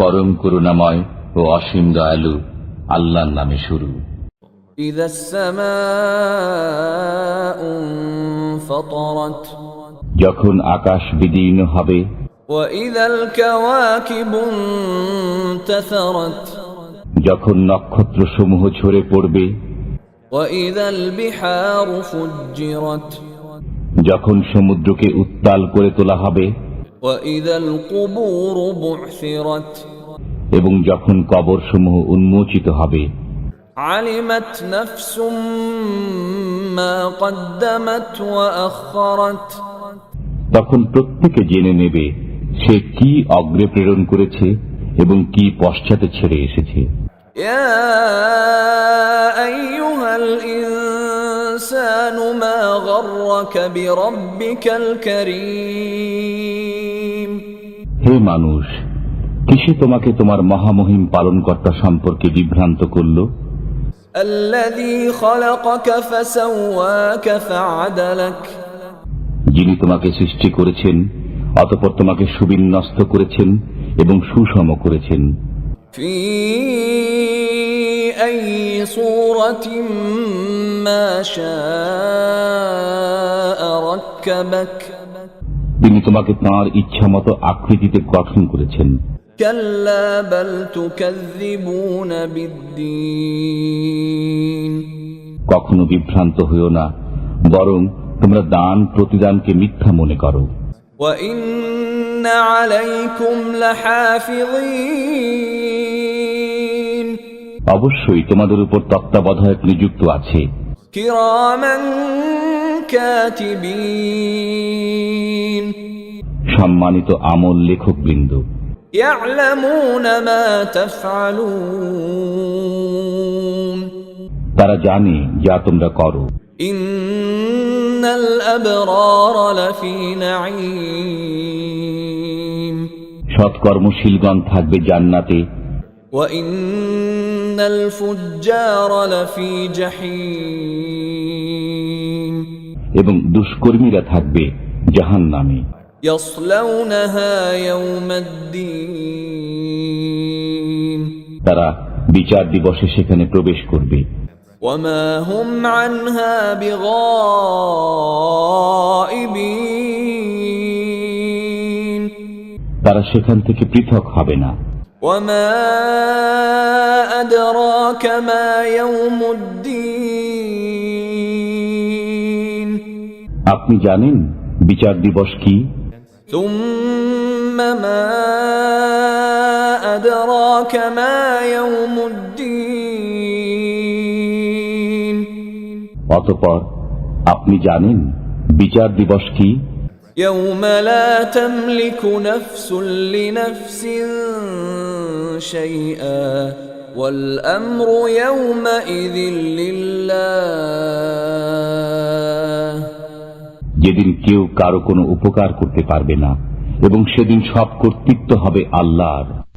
পরম করুণাময় ও অসীম দয়ালু আল্লাহর নামে শুরু। যখন আকাশ বিদীর্ণ হবে যখন নক্ষত্র সমূহ ঝরে পড়বে যখন সমুদ্রকে উত্তাল করে তোলা হবে এবং যখন কবরসমূহ উন্মোচিত হবে علمت نفس ما قدمت وأخرت তখন প্রত্যেকে জেনে নেবে সে কি অগ্রে প্রেরণ করেছে এবং কি পশ্চাতে ছেড়ে এসেছে يا أيها الإنسان ما غرك بربك الكريم হে মানুষ কিসে তোমাকে তোমার মহামহিম পালনকর্তা সম্পর্কে বিভ্রান্ত করল الذي خلقك فسواك فعدلك যিনি তোমাকে সৃষ্টি করেছেন অতপর তোমাকে সুবিন্যস্ত করেছেন এবং সুষম করেছেন في أي صورة ما شاء ركبك তিনি তোমাকে তাঁর ইচ্ছা মতো আকৃতিতে গঠন করেছেন। কখনো বিভ্রান্ত হইও না বরং তোমরা দান প্রতিদানকে মিথ্যা মনে করো। অবশ্যই তোমাদের উপর তত্ত্বাবধায়ক নিযুক্ত আছে। কিরামান সম্মানিত আমল লেখকবৃন্দ يعلمون ما تفعلون তারা জানে যা তোমরা করো إن الأبرار لفي نعيم সৎকর্মশীলগণ থাকবে জান্নাতে وإن الفجار لفي جحيم এবং দুষ্কর্মীরা থাকবে জাহান নামে يصلونها يوم الدين তারা বিচার দিবসে সেখানে প্রবেশ করবে وما هم عنها بغائبين তারা সেখান থেকে পৃথক হবে না وما أدراك ما يوم الدين আপনি জানেন বিচার দিবস কি ثم ما أدراك ما يوم الدين অতপর আপনি জানেন বিচার দিবস কি يوم لا تملك نفس لنفس شيئا والأمر يومئذ لله কেউ কারও কোনো উপকার করতে পারবে না এবং সেদিন সব কর্তৃত্ব হবে আল্লাহর।